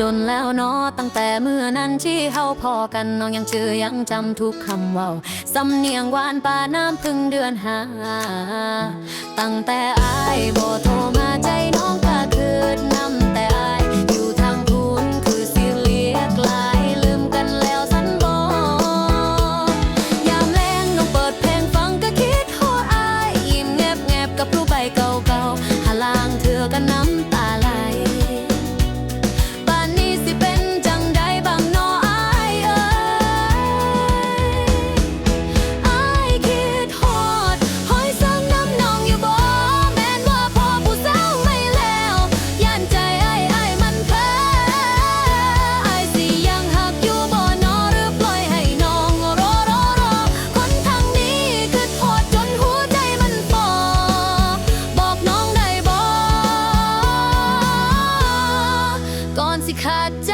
ดนแล้วนาะตั้งแต่เมื่อนั้นที่เฮาพอกันน้องยังเจอยังจำทุกคำว่าสำเนียงหวานป่าน้ำพึ่งเดือนหา ตั้งแต่อายโบโทรมาใจน้องกัน ใจ